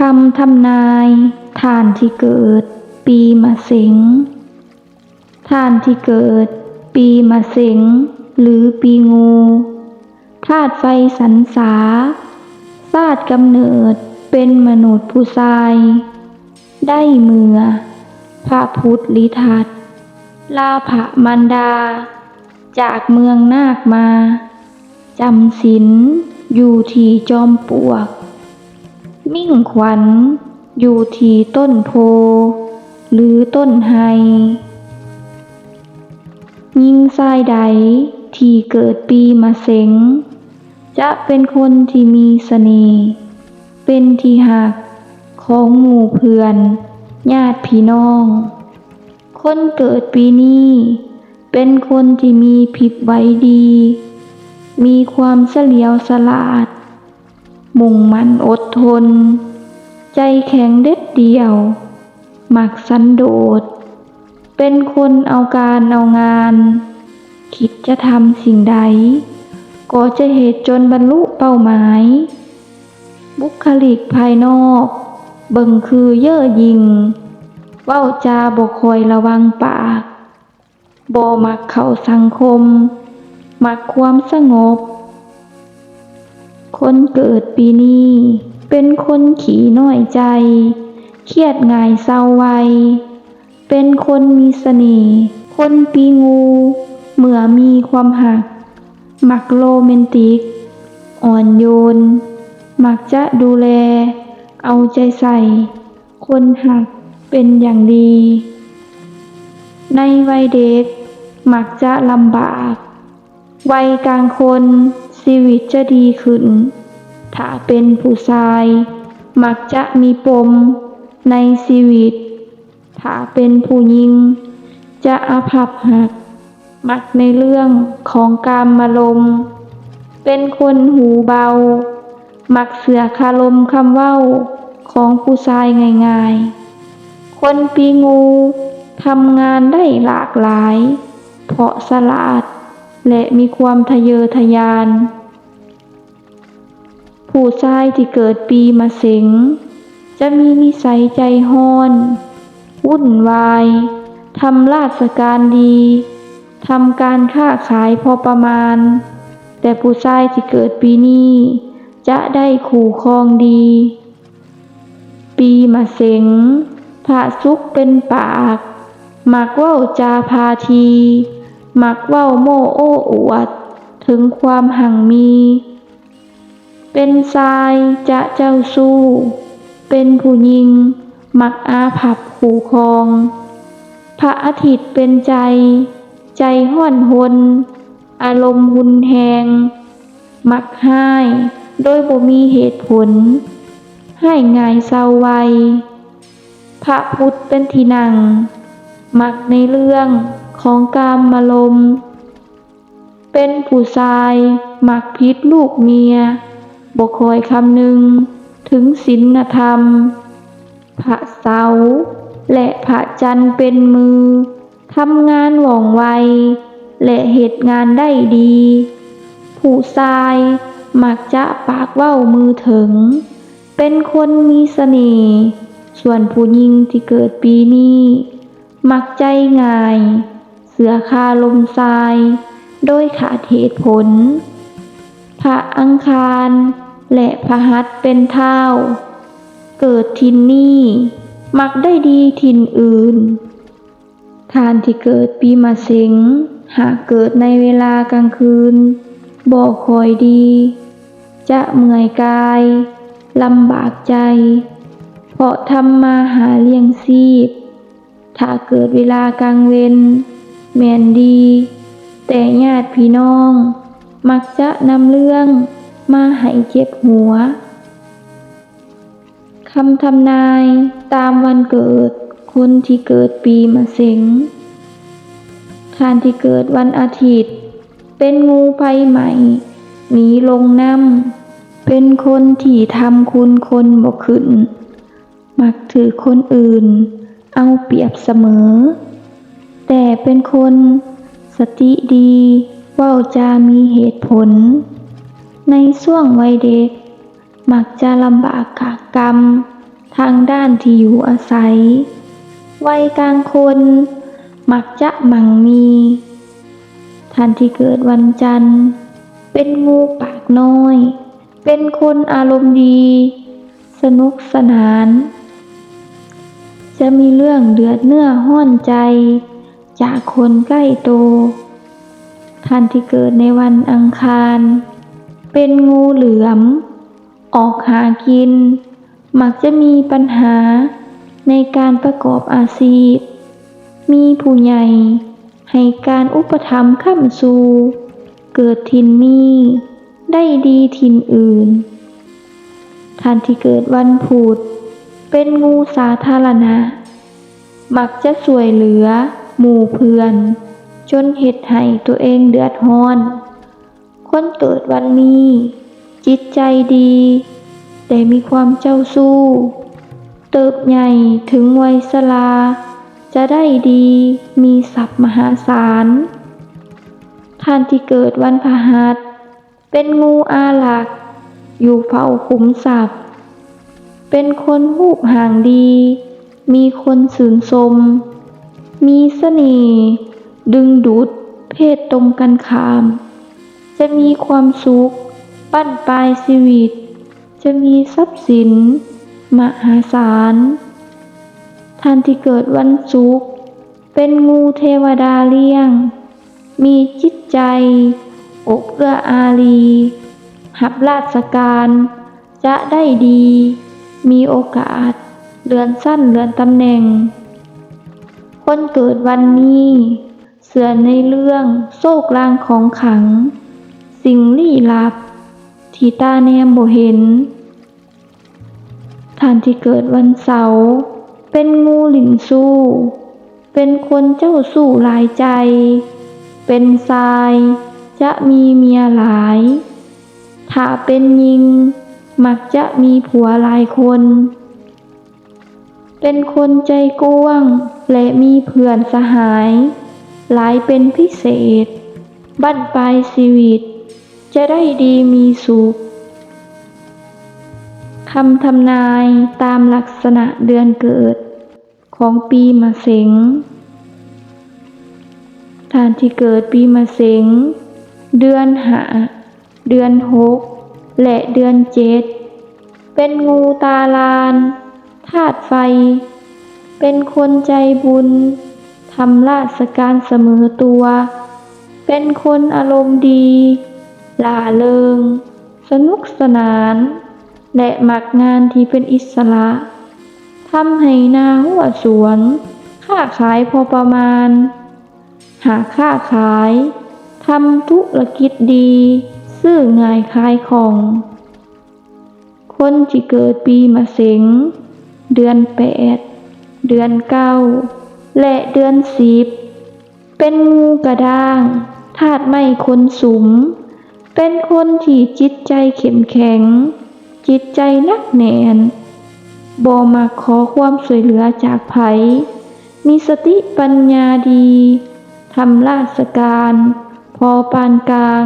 คำทำนายท่านที่เกิด ปีมะเสงท่านที่เกิด ปีมะเสงหรือปีงูธาตุไฟสันสาศาสตร์กำเนิดเป็นมนุษย์ผู้ชาย ได้เมื่อพระพุทธลิทัตลาภมันดา จากเมืองนาคมาจำศีลอยู่ที่จอมปวก มิ่งขวัญ อยู่ที่ต้นโพ หรือต้นไฮยิงทรายใดที่เกิดปีมะเสงจะเป็นคนที่มีเสน่ห์เป็นที่หักของหมู่เพื่อน ญาติพี่น้อง คนเกิดปีนี้ เป็นคนที่มีผิดไว้ดี มีความเฉลียวฉลาด มุ่งมั่นอดทน ใจแข็งเด็ดเดียว หมักสันโดษ เป็นคนเอาการเอางาน คิดจะทำสิ่งใด ก็จะเหตุจนบรรลุเป้าหมาย บุคลิกภายนอก เบิ่งคือเย่อหยิงเว้าจาบ่คอยระวังปากบ่มักเข้าสังคม มักความสงบ คนเกิดปีนี้ เป็นคนขี้น้อยใจ เครียดง่ายเศร้าไว เป็นคนมีเสน่ห์ คนปีงู เมื่อมีความหัก มักโรแมนติก อ่อนโยน มักจะดูแล เอาใจใส่ คนหักเป็นอย่างดี ในวัยเด็ก มักจะลำบาก วัยกลางคน ชีวิตจะดีขึ้น ถ้าเป็นผู้ชาย มักจะมีปมในชีวิต ถ้าเป็นผู้หญิง จะอาภัพหัก มักในเรื่องของกามมาลม เป็นคนหูเบา มักเสือคารมคำเว้าของผู้ชายง่ายๆ คนปีงูทำงานได้หลากหลาย เพราะสลาด และมีความทะเยอทะยาน ผู้ชายที่เกิดปีมะเสงจะมีนิสัยใจห้อน วุ่นวายทำราชการดีทำการค้าขายพอประมาณ แต่ผู้ชายที่เกิดปีนี้ จะได้ขู่ครองดี ปีมะเสงพระสุกเป็นปากมักว้าจาพาที มักเว้าโม่โอ้อวด ถึงความหังมี เป็นทรายจะเจ้าสู้ เป็นผู้หญิง มักอาภัพขู่คอง พระอาทิตย์เป็นใจ ใจห้อนหนอารมณ์หุนแหง มักให้โดยบ่มีเหตุผล ให้ง่ายเศร้าไว พระพุทธเป็นที่นั่ง มักในเรื่อง ของกามมาลม เป็นผู้ชายหมักพิษลูกเมียบ่คอยคำหนึ่งถึงศีลธรรม พระเสาและพระจันทร์เป็นมือทำงานว่องไว และเหตุงานได้ดี ผู้ชายมักจะปากเว้ามือถึง เป็นคนมีเสน่ห์ส่วนผู้หญิงที่เกิดปีนี้ มักใจง่าย เสือคาลมทราย โดยขาดเหตุผล พระอังคาร และพระหัสเป็นเท้าเกิดทินนี่ มักได้ดีทินอื่น ทานที่เกิดปีมะเสงหากเกิดในเวลากลางคืนบ่คอยดี จะเมื่อยกายลำบากใจ เพราะทำมาหาเลี้ยงชีพ ถ้าเกิดเวลากลางเวร แม่นดี แต่ญาติพี่น้อง มักจะนำเรื่องมาให้เจ็บหัวคำทำนายตามวันเกิด คนที่เกิดปีมะเสงทานที่เกิดวันอาทิตย์ เป็นงูไฟใหม่หนีลงน้ำเป็นคนที่ทำคุณคนบ่ขึ้น มักถือคนอื่น เอาเปรียบเสมอ แต่เป็นคนสติดีเว้าจามีเหตุผล ในช่วงวัยเด็ก มักจะลำบากขากกรรม ทางด้านที่อยู่อาศัย วัยกลางคน มักจะมั่งมี ท่านที่เกิดวันจันทร์ เป็นงูปากน้อย เป็นคนอารมณ์ดี สนุกสนาน จะมีเรื่องเดือดเนื้อห้อนใจ จากคนใกล้ตัวท่านที่เกิดในวันอังคาร เป็นงูเหลือม ออกหากิน มักจะมีปัญหาในการประกอบอาชีพ มีผู้ใหญ่ ให้การอุปถัมภ์ค้ำสู่เกิดถิ่นนี้ได้ดีถิ่นอื่น ท่านที่เกิดวันพุธเป็นงูสาธารณะ มักจะสวยเหลือ หมู่เพื่อน จนเหตุให้ตัวเองเดือดร้อน คนเกิดวันนี้ จิตใจดี แต่มีความเจ้าสู้ เติบใหญ่ถึงวัยสลา จะได้ดีมีทรัพย์มหาศาล ท่านที่เกิดวันพหัส เป็นงูอาหลัก อยู่เฝ้าขุมทรัพย์ เป็นคนหูบห่างดี มีคนสืนสม มีเสน่ห์ดึงดูดเพศตรงกันข้าม จะมีความสุขปั้นปลายชีวิต จะมีทรัพย์สิน มหาศาล ท่านที่เกิดวันศุกร์เป็นงูเทวดาเลี้ยง มีจิตใจ อกเอื้ออารี หับราชการ จะได้ดี มีโอกาสเลื่อนสั้นเลื่อนตำแหน่ง คนเกิดวันนี้ เสือในเรื่องโซกลางของขัง สิ่งลี้ลับ ที่ตาแนมบ่เห็น ท่านที่เกิดวันเสาร์เป็นงูหลินสู้ เป็นคนเจ้าสู้หลายใจ เป็นทราย จะมีเมียหลาย ถ้าเป็นยิง มักจะมีผัวหลายคน เป็นคนใจกว้าง และมีเพื่อนสหาย หลายเป็นพิเศษ บั้นปลายชีวิต จะได้ดีมีสุขคำทำนายตามลักษณะเดือนเกิด ของปีมะเสงท่านที่เกิดปีมะเสงเดือนหา เดือนหกและเดือนเจ็ดเป็นงูตาลานธาตุไฟ เป็นคนใจบุญ ทำราชการเสมอตัว เป็นคนอารมณ์ดีหล่าเริง สนุกสนาน และมักงานที่เป็นอิสระ ทำให้นาหัวสวนค้าขายพอประมาณ หาค้าขาย ทำธุรกิจดี ซื้อง่ายขายของ คนที่เกิดปีมะเสงเดือนแปด เดือนเก้าและเดือนสิบเป็นงูกระด้างธาตุไม่คนสุมเป็นคนที่จิตใจเข้มแข็ง จิตใจนักแน่นบ่มาขอความช่วยเหลือจากไผมีสติปัญญาดีทำราชการ พอปานกลาง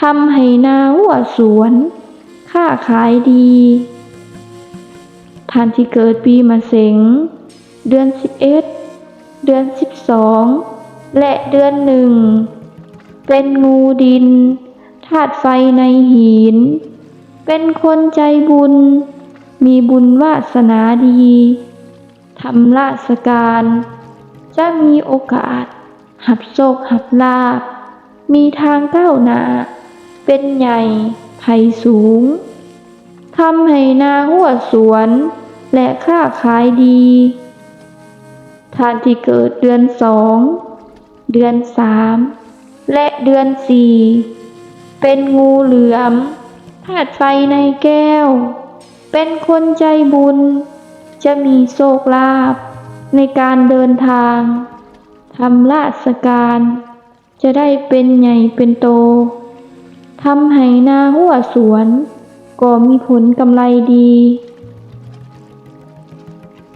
ทำให้นาหัวสวนค้าขายดี ท่านที่เกิดปีมะเสง เดือนสิบเอ็ดเดือนสิบสองและเดือนหนึ่ง เป็นงูดินธาตุไฟในหิน เป็นคนใจบุญ มีบุญวาสนาดีทำราชการ จะมีโอกาส หับโชคหับลาบ มีทางก้าวหน้า เป็นใหญ่ไผ่สูง ทำให้นาหัวสวน และค้าขายดี ท่านที่เกิดเดือนสอง เดือนสามและเดือนสี่เป็นงูเหลือมธาตุไฟในแก้ว เป็นคนใจบุญ จะมีโชคลาภในการเดินทางทำราชการ จะได้เป็นใหญ่เป็นโตทำให้นาหัวสวน ก็มีผลกำไรดี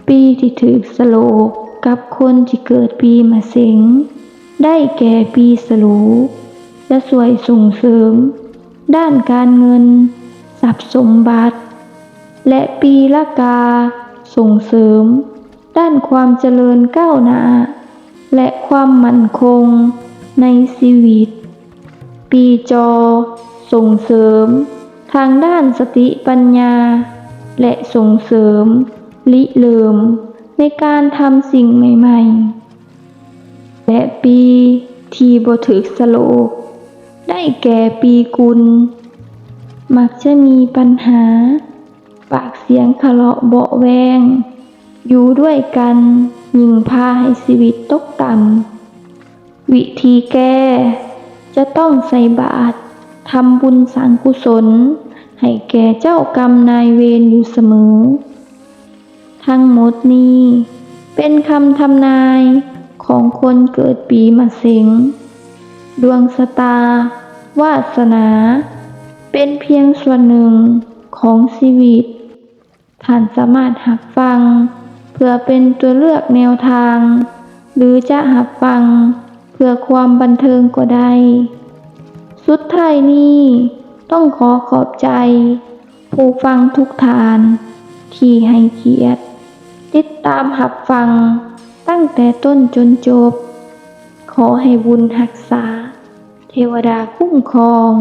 ปีที่ถือสโลก กับคนที่เกิดปีมะเสงได้แก่ปีสลูจะสวยส่งเสริม ด้านการเงิน ทรัพย์สมบัติ และปีละกา ส่งเสริม ด้านความเจริญก้าวหน้า และความมั่นคงในชีวิต ปีจอ ส่งเสริม ทางด้านสติปัญญา และส่งเสริม ลิเลิม ในการทำสิ่งใหม่ๆ และปีที่บถึกสโลก ได้แก่ปีกุล มักจะมีปัญหา ปากเสียงทะเลาะเบาะแวง อยู่ด้วยกันยิ่งพาให้ชีวิตตกต่ำ วิธีแก้ จะต้องใส่บาตรทำบุญสร้างกุศล ให้แก่เจ้ากรรมนายเวรอยู่เสมอ ทั้งหมดนี้ เป็นคำทำนายของคนเกิดปีมะเสงดวงชะตา วาสนา เป็นเพียงส่วนหนึ่งของชีวิต ท่านสามารถหับฟัง เพื่อเป็นตัวเลือกแนวทาง หรือจะหับฟัง เพื่อความบันเทิงก็ได้ สุดท้ายนี้ต้องขอขอบใจ ผู้ฟังทุกทาน ที่ให้เกียรติ ติดตามหับฟัง ตั้งแต่ต้นจนจบ ขอให้บุญหักษา เทวดาคุ้มครอง